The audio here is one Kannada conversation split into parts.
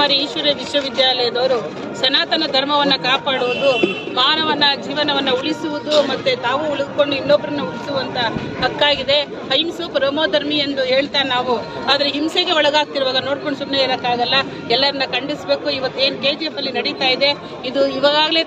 ಕುಮಾರಿ ಈಶ್ವರ ವಿಶ್ವವಿದ್ಯಾಲಯದವರು ಸನಾತನ ಧರ್ಮವನ್ನು ಕಾಪಾಡುವುದು, ಮಾನವನ ಜೀವನವನ್ನ ಉಳಿಸುವುದು ಮತ್ತೆ ತಾವು ಉಳಿದುಕೊಂಡು ಇನ್ನೊಬ್ಬರನ್ನ ಉಳಿಸುವಂಥ ಹಕ್ಕಾಗಿದೆ. ಅಹಿಂಸು ಪರಮೋಧರ್ಮಿ ಎಂದು ಹೇಳ್ತಾ ನಾವು. ಆದರೆ ಹಿಂಸೆಗೆ ಒಳಗಾಗ್ತಿರುವಾಗ ನೋಡ್ಕೊಂಡು ಸುಮ್ಮನೆ ಇರೋಕ್ಕಾಗಲ್ಲ. ಎಲ್ಲರನ್ನ ಖಂಡಿಸಬೇಕು. ಇವತ್ತು ಏನು ಕೆ ಜಿ ಎಫ್ ಅಲ್ಲಿ ನಡೀತಾ ಇದೆ. ಇದು ಇವಾಗಲೇ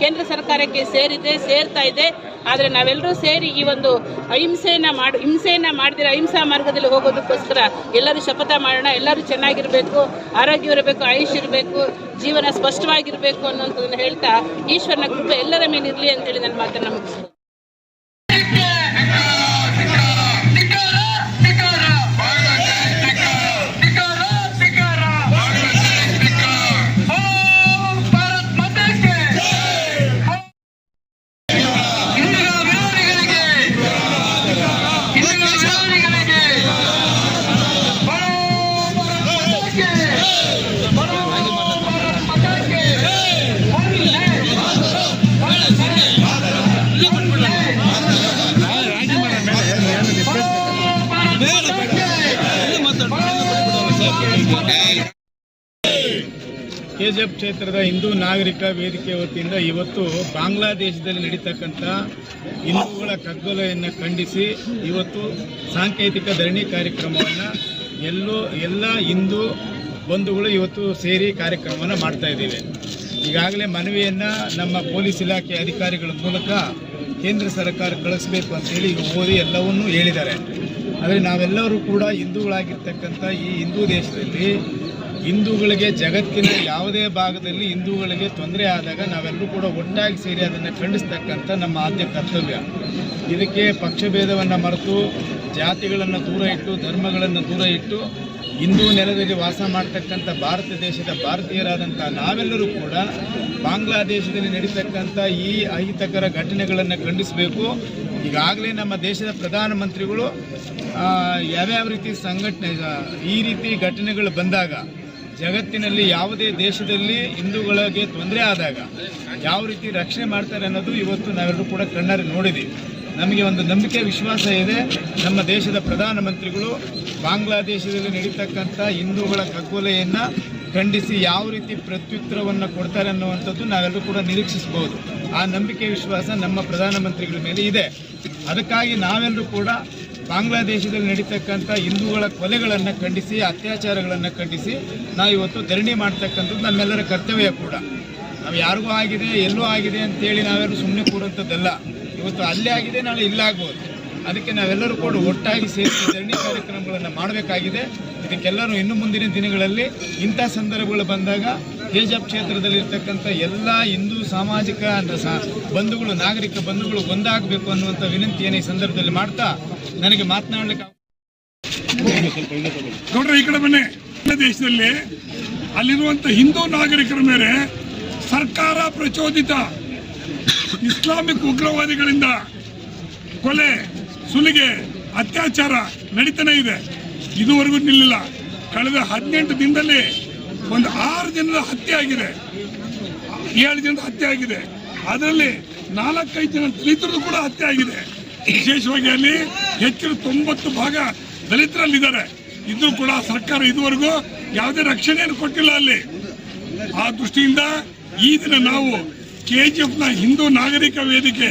ಕೇಂದ್ರ ಸರ್ಕಾರಕ್ಕೆ ಸೇರಿದೆ, ಸೇರ್ತಾ ಇದೆ. ಆದರೆ ನಾವೆಲ್ಲರೂ ಸೇರಿ ಈ ಒಂದು ಅಹಿಂಸೆಯನ್ನು ಮಾಡಿ, ಹಿಂಸೆಯನ್ನ ಮಾಡಿದ್ರೆ ಅಹಿಂಸಾ ಮಾರ್ಗದಲ್ಲಿ ಹೋಗೋದಕ್ಕೋಸ್ಕರ ಎಲ್ಲರೂ ಶಪಥ ಮಾಡೋಣ, ಎಲ್ಲರೂ ಚೆನ್ನಾಗಿರಬೇಕು ಆರೋಗ್ಯ ಇರಬೇಕು ಆಯುಷ್ ಇರಬೇಕು, ಜೀವನ ಸ್ಪಷ್ಟವಾಗಿರಬೇಕು ಅನ್ನೋಂಥದ್ದನ್ನು ಹೇಳ್ತಾ ಈಶ್ವರನ ಕೃಪೆ ಎಲ್ಲರ ಮೇಲೆ ಇರಲಿ ಅಂತೇಳಿ ನನ್ನ ಮಾತನ್ನು ಮುಗಿಸ್ತೀನಿ. ಕೆಜಿಎಫ್ ಕ್ಷೇತ್ರದ ಹಿಂದೂ ನಾಗರಿಕ ವೇದಿಕೆ ವತಿಯಿಂದ ಇವತ್ತು ಬಾಂಗ್ಲಾದೇಶದಲ್ಲಿ ನಡೀತಕ್ಕಂಥ ಹಿಂದೂಗಳ ಕಗ್ಗೊಲೆಯನ್ನು ಖಂಡಿಸಿ ಇವತ್ತು ಸಾಂಕೇತಿಕ ಧರಣಿ ಕಾರ್ಯಕ್ರಮವನ್ನು ಎಲ್ಲೋ ಎಲ್ಲ ಹಿಂದೂ ಬಂಧುಗಳು ಇವತ್ತು ಸೇರಿ ಕಾರ್ಯಕ್ರಮವನ್ನು ಮಾಡ್ತಾ ಇದ್ದೀವಿ. ಈಗಾಗಲೇ ಮನವಿಯನ್ನು ನಮ್ಮ ಪೊಲೀಸ್ ಇಲಾಖೆ ಅಧಿಕಾರಿಗಳ ಮೂಲಕ ಕೇಂದ್ರ ಸರ್ಕಾರ ಕಳಿಸ್ಬೇಕು ಅಂತೇಳಿ ಈಗ ಓದಿ ಎಲ್ಲವನ್ನೂ ಹೇಳಿದ್ದಾರೆ. ಆದರೆ ನಾವೆಲ್ಲರೂ ಕೂಡ ಹಿಂದೂಗಳಾಗಿರ್ತಕ್ಕಂಥ ಈ ಹಿಂದೂ ದೇಶದಲ್ಲಿ ಹಿಂದೂಗಳಿಗೆ ಜಗತ್ತಿನ ಯಾವುದೇ ಭಾಗದಲ್ಲಿ ಹಿಂದೂಗಳಿಗೆ ತೊಂದರೆ ಆದಾಗ ನಾವೆಲ್ಲರೂ ಕೂಡ ಒಟ್ಟಾಗಿ ಸೇರಿ ಅದನ್ನು ಖಂಡಿಸ್ತಕ್ಕಂಥ ನಮ್ಮ ಆದ್ಯ ಕರ್ತವ್ಯ. ಇದಕ್ಕೆ ಪಕ್ಷಭೇದವನ್ನು ಮರೆತು, ಜಾತಿಗಳನ್ನು ದೂರ ಇಟ್ಟು, ಧರ್ಮಗಳನ್ನು ದೂರ ಇಟ್ಟು, ಹಿಂದೂ ನೆಲದಲ್ಲಿ ವಾಸ ಮಾಡ್ತಕ್ಕಂಥ ಭಾರತ ದೇಶದ ಭಾರತೀಯರಾದಂಥ ನಾವೆಲ್ಲರೂ ಕೂಡ ಬಾಂಗ್ಲಾದೇಶದಲ್ಲಿ ನಡೀತಕ್ಕಂಥ ಈ ಅಹಿತಕರ ಘಟನೆಗಳನ್ನು ಖಂಡಿಸಬೇಕು. ಈಗಾಗಲೇ ನಮ್ಮ ದೇಶದ ಪ್ರಧಾನಮಂತ್ರಿಗಳು ಯಾವ್ಯಾವ ರೀತಿ ಸಂಘಟನೆ, ಈ ರೀತಿ ಘಟನೆಗಳು ಬಂದಾಗ ಜಗತ್ತಿನಲ್ಲಿ ಯಾವುದೇ ದೇಶದಲ್ಲಿ ಹಿಂದೂಗಳಿಗೆ ತೊಂದರೆ ಆದಾಗ ಯಾವ ರೀತಿ ರಕ್ಷಣೆ ಮಾಡ್ತಾರೆ ಅನ್ನೋದು ಇವತ್ತು ನಾವೆಲ್ಲರೂ ಕೂಡ ಕಣ್ಣಾರೆ ನೋಡಿದ್ದೀವಿ ನಮಗೆ ಒಂದು ನಂಬಿಕೆ, ವಿಶ್ವಾಸ ಇದೆ. ನಮ್ಮ ದೇಶದ ಪ್ರಧಾನಮಂತ್ರಿಗಳು ಬಾಂಗ್ಲಾದೇಶದಲ್ಲಿ ನಡೀತಕ್ಕಂಥ ಹಿಂದೂಗಳ ಕಗ್ಗೊಲೆಯನ್ನು ಖಂಡಿಸಿ ಯಾವ ರೀತಿ ಪ್ರತ್ಯುತ್ತರವನ್ನು ಕೊಡ್ತಾರೆ ಅನ್ನುವಂಥದ್ದು ನಾವೆಲ್ಲರೂ ಕೂಡ ನಿರೀಕ್ಷಿಸಬಹುದು. ಆ ನಂಬಿಕೆ, ವಿಶ್ವಾಸ ನಮ್ಮ ಪ್ರಧಾನಮಂತ್ರಿಗಳ ಮೇಲೆ ಇದೆ. ಅದಕ್ಕಾಗಿ ನಾವೆಲ್ಲರೂ ಕೂಡ ಬಾಂಗ್ಲಾದೇಶದಲ್ಲಿ ನಡೀತಕ್ಕಂಥ ಹಿಂದೂಗಳ ಕೊಲೆಗಳನ್ನು ಖಂಡಿಸಿ, ಅತ್ಯಾಚಾರಗಳನ್ನು ಖಂಡಿಸಿ ನಾವು ಇವತ್ತು ಧರಣಿ ಮಾಡ್ತಕ್ಕಂಥದ್ದು ನಮ್ಮೆಲ್ಲರ ಕರ್ತವ್ಯ ಕೂಡ. ನಾವು ಯಾರಿಗೂ ಆಗಿದೆ, ಎಲ್ಲೂ ಆಗಿದೆ ಅಂತೇಳಿ ನಾವೆಲ್ಲರೂ ಸುಮ್ಮನೆ ಕೂಡುವಂಥದ್ದಲ್ಲ ಇವತ್ತು ಅಲ್ಲೇ ಆಗಿದೆ, ನಾಳೆ ಇಲ್ಲಾಗ್ಬೋದು ಅದಕ್ಕೆ ನಾವೆಲ್ಲರೂ ಕೂಡ ಒಟ್ಟಾಗಿ ಸೇರಿ ಧರಣಿ ಕಾರ್ಯಕ್ರಮಗಳನ್ನು ಮಾಡಬೇಕಾಗಿದೆ. ಇದಕ್ಕೆಲ್ಲರೂ ಇನ್ನು ಮುಂದಿನ ದಿನಗಳಲ್ಲಿ ಇಂಥ ಸಂದರ್ಭಗಳು ಬಂದಾಗ ತೇಜಪ್ ಕ್ಷೇತ್ರದಲ್ಲಿ ಇರ್ತಕ್ಕಂಥ ಎಲ್ಲ ಹಿಂದೂ ಸಾಮಾಜಿಕ ಬಂಧುಗಳು, ನಾಗರಿಕ ಬಂಧುಗಳು ಒಂದಾಗಬೇಕು ಅನ್ನುವಂಥ ವಿನಂತಿಯನ್ನು ಈ ಸಂದರ್ಭದಲ್ಲಿ ಮಾಡ್ತಾ ನನಗೆ ಮಾತನಾಡಲಿಕ್ಕೆ ನೋಡ್ರಿ, ಈ ಕಡೆ ಬನ್ನಿ. ದೇಶದಲ್ಲಿ ಅಲ್ಲಿರುವಂಥ ಹಿಂದೂ ನಾಗರಿಕರ ಮೇಲೆ ಸರ್ಕಾರ ಪ್ರಚೋದಿತ ಇಸ್ಲಾಮಿಕ್ ಉಗ್ರವಾದಿಗಳಿಂದ ಕೊಲೆ, ಸುಲಿಗೆ, ಅತ್ಯಾಚಾರ ನಡೀತಾನೆ ಇದೆ. ಇದುವರೆಗೂ ನಿಲ್ಲಿಲ್ಲ. ಕಳೆದ ಹದಿನೆಂಟು ದಿನದಲ್ಲಿ ಒಂದು ಆರು ಜನರ ಹತ್ಯೆ ಆಗಿದೆ. ಏಳು ಜನರ ಹತ್ಯೆ ಆಗಿದೆ. ಅದರಲ್ಲಿ ನಾಲ್ಕೈದು ಜನ ದಲಿತರದ್ದು ಕೂಡ ಹತ್ಯೆ ಆಗಿದೆ. ವಿಶೇಷವಾಗಿ ಅಲ್ಲಿ ಹೆಚ್ಚಿನ ತೊಂಬತ್ತು ಭಾಗ ದಲಿತರಲ್ಲಿದ್ದಾರೆ. ಇದ್ರೂ ಕೂಡ ಸರ್ಕಾರ ಇದುವರೆಗೂ ಯಾವುದೇ ರಕ್ಷಣೆಯನ್ನು ಕೊಟ್ಟಿಲ್ಲ ಅಲ್ಲಿ. ಆ ದೃಷ್ಟಿಯಿಂದ ಈ ದಿನ ನಾವು ಕೆ ಜಿ ಎಫ್ನ ಹಿಂದೂ ನಾಗರಿಕ ವೇದಿಕೆ,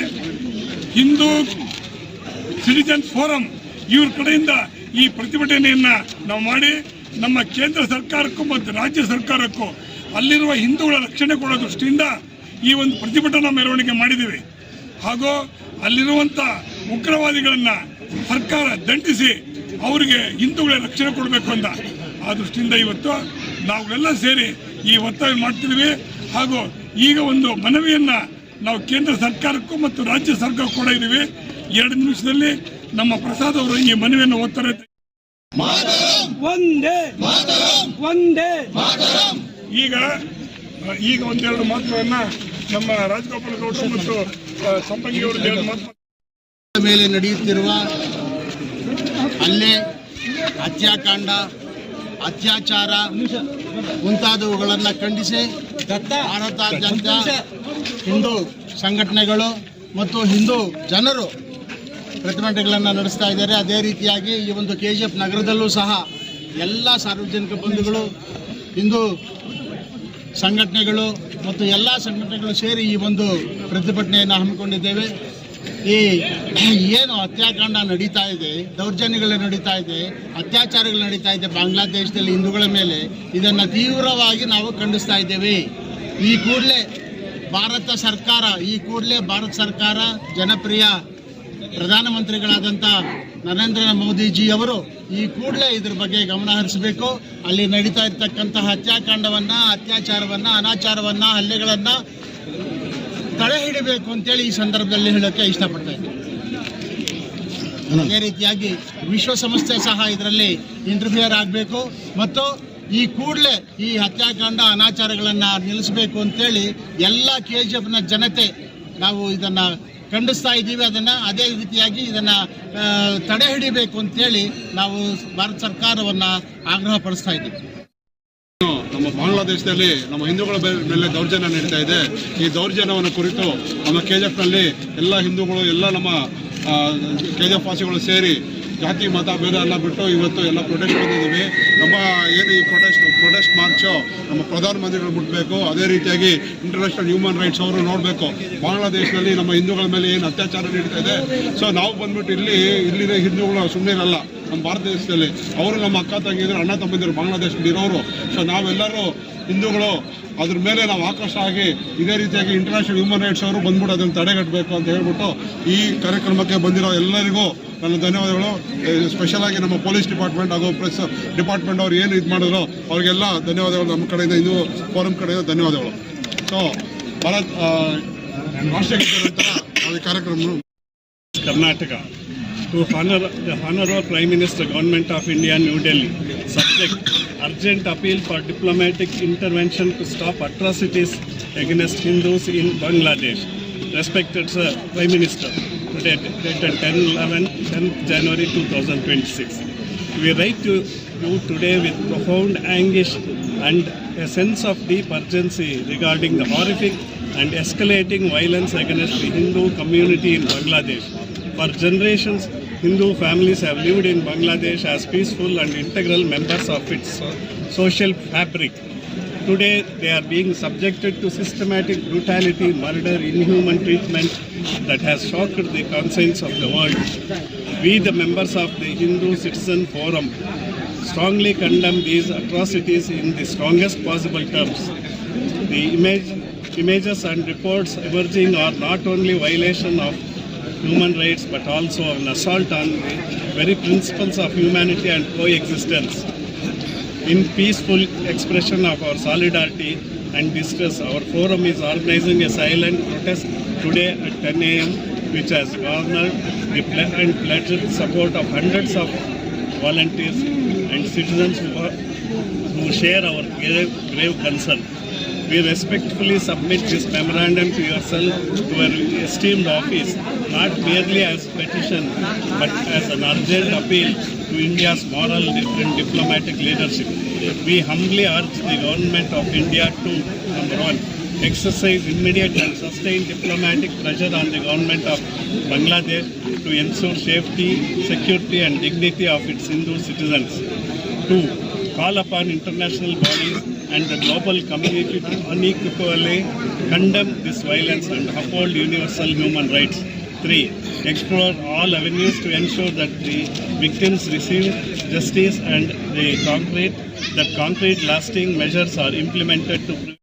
ಹಿಂದೂ ಸಿಟಿಜನ್ ಫೋರಂ ಇವ್ರ ಕಡೆಯಿಂದ ಈ ಪ್ರತಿಭಟನೆಯನ್ನ ನಾವು ಮಾಡಿ ನಮ್ಮ ಕೇಂದ್ರ ಸರ್ಕಾರಕ್ಕೂ ಮತ್ತು ರಾಜ್ಯ ಸರ್ಕಾರಕ್ಕೂ ಅಲ್ಲಿರುವ ಹಿಂದೂಗಳ ರಕ್ಷಣೆ ಕೊಡೋ ದೃಷ್ಟಿಯಿಂದ ಈ ಒಂದು ಪ್ರತಿಭಟನಾ ಮೆರವಣಿಗೆ ಮಾಡಿದ್ದೀವಿ. ಹಾಗೂ ಅಲ್ಲಿರುವಂಥ ಉಗ್ರವಾದಿಗಳನ್ನು ಸರ್ಕಾರ ದಂಡಿಸಿ ಅವರಿಗೆ ಹಿಂದೂಗಳ ರಕ್ಷಣೆ ಕೊಡಬೇಕು ಅಂತ ಆ ದೃಷ್ಟಿಯಿಂದ ಇವತ್ತು ನಾವೆಲ್ಲ ಸೇರಿ ಈ ಒತ್ತಾಯ ಮಾಡ್ತಿದ್ದೀವಿ. ಹಾಗೂ ಈಗ ಒಂದು ಮನವಿಯನ್ನು ನಾವು ಕೇಂದ್ರ ಸರ್ಕಾರಕ್ಕೂ ಮತ್ತು ರಾಜ್ಯ ಸರ್ಕಾರಕ್ಕೂ ಕೂಡ ಇದ್ದೀವಿ ಎರಡು ನಿಮಿಷದಲ್ಲಿ ನಮ್ಮ ಪ್ರಸಾದ್ ಅವರು ಈ ಮನವಿಯನ್ನು ಓದ್ತಾರೆ. ಒಂದೇ. ಒಂದೇ. ಈಗ ಈಗ ಒಂದೆರಡು ಮಾತುಗಳನ್ನ ನಮ್ಮ ರಾಜಗೋಪಾಲ ಗೌಡರು ಮತ್ತು ಸಂಪಂಗಿಯವರು ಸಂಪಂಗಿ ಅವರು ಎರಡು ಮಾತು ಮೇಲೆ ನಡೆಯುತ್ತಿರುವ ಅಲ್ಲೇ ಹತ್ಯಾಕಾಂಡ ಅತ್ಯಾಚಾರ ಮುಂತಾದವುಗಳನ್ನು ಖಂಡಿಸಿ ಭಾರತಾದ್ಯಂತ ಹಿಂದೂ ಸಂಘಟನೆಗಳು ಮತ್ತು ಹಿಂದೂ ಜನರು ಪ್ರತಿಭಟನೆಗಳನ್ನು ನಡೆಸ್ತಾ ಇದ್ದಾರೆ. ಅದೇ ರೀತಿಯಾಗಿ ಈ ಒಂದು ಕೆ ಜಿ ಎಫ್ ನಗರದಲ್ಲೂ ಸಹ ಎಲ್ಲ ಸಾರ್ವಜನಿಕ ಬಂಧುಗಳು ಹಿಂದೂ ಸಂಘಟನೆಗಳು ಮತ್ತು ಎಲ್ಲ ಸಂಘಟನೆಗಳು ಸೇರಿ ಈ ಒಂದು ಪ್ರತಿಭಟನೆಯನ್ನು ಹಮ್ಮಿಕೊಂಡಿದ್ದೇವೆ. ಈ ಏನು ಹತ್ಯಾಕಾಂಡ ನಡೀತಾ ಇದೆ, ದೌರ್ಜನ್ಯಗಳು ನಡೀತಾ ಇದೆ, ಅತ್ಯಾಚಾರಗಳು ನಡೀತಾ ಇದೆ ಬಾಂಗ್ಲಾದೇಶದಲ್ಲಿ ಹಿಂದೂಗಳ ಮೇಲೆ, ಇದನ್ನು ತೀವ್ರವಾಗಿ ನಾವು ಖಂಡಿಸ್ತಾ ಇದ್ದೇವೆ. ಈ ಕೂಡಲೇ ಭಾರತ ಸರ್ಕಾರ, ಈ ಕೂಡಲೇ ಭಾರತ ಸರ್ಕಾರ ಜನಪ್ರಿಯ ಪ್ರಧಾನಮಂತ್ರಿಗಳಾದಂಥ ನರೇಂದ್ರ ಮೋದಿಜಿ ಅವರು ಈ ಕೂಡಲೇ ಇದ್ರ ಬಗ್ಗೆ ಗಮನ ಹರಿಸಬೇಕು. ಅಲ್ಲಿ ನಡೀತಾ ಇರ್ತಕ್ಕಂತಹ ಹತ್ಯಾಕಾಂಡವನ್ನು, ಅತ್ಯಾಚಾರವನ್ನು, ಅನಾಚಾರವನ್ನು, ಹಲ್ಲೆಗಳನ್ನು ತಡೆ ಹಿಡಿಬೇಕು ಅಂತೇಳಿ ಈ ಸಂದರ್ಭದಲ್ಲಿ ಹೇಳೋಕ್ಕೆ ಇಷ್ಟಪಡ್ತಾ ಇದ್ದೀನಿ. ಅದೇ ರೀತಿಯಾಗಿ ವಿಶ್ವಸಂಸ್ಥೆ ಸಹ ಇದರಲ್ಲಿ ಇಂಟರ್ಫಿಯರ್ ಆಗಬೇಕು. ಮತ್ತು ಈ ಕೂಡಲೇ ಈ ಹತ್ಯಾಕಾಂಡ, ಅನಾಚಾರಗಳನ್ನು ನಿಲ್ಲಿಸಬೇಕು ಅಂತೇಳಿ ಎಲ್ಲ ಕೆ ಜಿ ಎಫ್ನ ಜನತೆ ನಾವು ಇದನ್ನು ಖಂಡಿಸ್ತಾ ಇದ್ದೀವಿ. ಅದನ್ನು ಅದೇ ರೀತಿಯಾಗಿ ಇದನ್ನು ತಡೆ ಹಿಡಿಬೇಕು ಅಂತೇಳಿ ನಾವು ಭಾರತ ಸರ್ಕಾರವನ್ನು ಆಗ್ರಹ ಪಡಿಸ್ತಾ ಇದ್ದೀವಿ. ನಮ್ಮ ಬಾಂಗ್ಲಾದೇಶದಲ್ಲಿ ನಮ್ಮ ಹಿಂದೂಗಳ ಮೇಲೆ ದೌರ್ಜನ್ಯ ನಡೀತಾ ಇದೆ. ಈ ದೌರ್ಜನ್ಯವನ್ನು ಕುರಿತು ನಮ್ಮ ಕೆ ಜಿ ಎಫ್ನಲ್ಲಿ ಎಲ್ಲ ಹಿಂದೂಗಳು, ಎಲ್ಲ ನಮ್ಮ ಕೆ ಜಿ ವಾಸಿಗಳು ಸೇರಿ ಜಾತಿ, ಮತ, ಭೇದ ಎಲ್ಲ ಬಿಟ್ಟು ಇವತ್ತು ಎಲ್ಲ ಪ್ರೊಟೆಸ್ಟ್ ಬಂದಿದ್ದೀವಿ. ನಮ್ಮ ಏನು ಈ ಪ್ರೊಟೆಸ್ಟ್ ಪ್ರೊಟೆಸ್ಟ್ ಮಾರ್ಚು ನಮ್ಮ ಪ್ರಧಾನಮಂತ್ರಿಗಳು ಮುಟ್ಟಬೇಕು ಅದೇ ರೀತಿಯಾಗಿ ಇಂಟರ್ನ್ಯಾಷನಲ್ ಹ್ಯೂಮನ್ ರೈಟ್ಸ್ ಅವರು ನೋಡಬೇಕು. ಬಾಂಗ್ಲಾದೇಶದಲ್ಲಿ ನಮ್ಮ ಹಿಂದೂಗಳ ಮೇಲೆ ಏನು ಅತ್ಯಾಚಾರ ನಡೀತಾ ಇದೆ. ಸೊ ನಾವು ಬಂದ್ಬಿಟ್ಟು ಇಲ್ಲಿ, ಇಲ್ಲಿನ ಹಿಂದೂಗಳು ಸುಮ್ಮನೆ ಇರಲ್ಲ ನಮ್ಮ ಭಾರತ ದೇಶದಲ್ಲಿ, ಅವರು ನಮ್ಮ ಅಕ್ಕ ತಂಗಿದ್ರು ಅಣ್ಣ ತಮ್ಮಂದಿರು ಬಾಂಗ್ಲಾದೇಶದಲ್ಲಿ ಇರೋರು ಸೊ ನಾವೆಲ್ಲರೂ ಹಿಂದೂಗಳು, ಅದ್ರ ಮೇಲೆ ನಾವು ಆಕರ್ಷ ಆಗಿ ಇದೇ ರೀತಿಯಾಗಿ ಇಂಟರ್ನ್ಯಾಷನಲ್ ಹ್ಯೂಮನ್ ರೈಟ್ಸ್ ಅವರು ಬಂದ್ಬಿಟ್ಟು ಅದನ್ನು ತಡೆಗಟ್ಟಬೇಕು ಅಂತ ಹೇಳ್ಬಿಟ್ಟು ಈ ಕಾರ್ಯಕ್ರಮಕ್ಕೆ ಬಂದಿರೋ ಎಲ್ಲರಿಗೂ ನನ್ನ ಧನ್ಯವಾದಗಳು. ಸ್ಪೆಷಲ್ ಆಗಿ ನಮ್ಮ ಪೊಲೀಸ್ ಡಿಪಾರ್ಟ್ಮೆಂಟ್ ಹಾಗೂ ಪ್ರೆಸ್ ಡಿಪಾರ್ಟ್ಮೆಂಟ್ ಅವ್ರು ಏನು ಇದು ಮಾಡಿದ್ರು, ಅವ್ರಿಗೆಲ್ಲ ಧನ್ಯವಾದಗಳು. ನಮ್ಮ ಕಡೆಯಿಂದ ಇದು ಫೋರಂ ಕಡೆಯಿಂದ ಧನ್ಯವಾದಗಳು. ಸೊ ಭಾರತ್ ರಾಷ್ಟ್ರೀಯ ಕಾರ್ಯಕ್ರಮ Karnataka to honor the Honorable Prime Minister Government of India New Delhi subject urgent appeal for diplomatic intervention to stop atrocities against Hindus in Bangladesh. Respected Sir Prime Minister, today dated 10 11 10th January 2026. We write to you today with profound anguish and a sense of deep urgency regarding the horrific and escalating violence against the Hindu community in Bangladesh. For generations, Hindu families have lived in Bangladesh as peaceful and integral members of its social fabric. Today, they are being subjected to systematic brutality, murder, inhuman treatment that has shocked the conscience of the world. We, the members of the Hindu Citizen Forum, strongly condemn these atrocities in the strongest possible terms. The image, images and reports emerging are not only violation of human rights but also an assault on the very principles of humanity and coexistence. In peaceful expression of our solidarity and distress, our forum is organizing a silent protest today at 10 a.m., which has garnered the ple- and pledged support of hundreds of volunteers and citizens who, are, who share our grave, grave concern. We respectfully submit this memorandum to yourself, to your esteemed office, not merely as petition, but as an urgent appeal to India's moral and diplomatic leadership. We humbly urge the government of India to, number one, exercise immediate and sustained diplomatic pressure on the government of Bangladesh to ensure safety, security and dignity of its Hindu citizens. Two, call upon international bodies and the global community to unequivocally condemn this violence and uphold universal human rights. Three, explore all avenues to ensure that the victims receive justice and the concrete that concrete lasting measures are implemented to prevent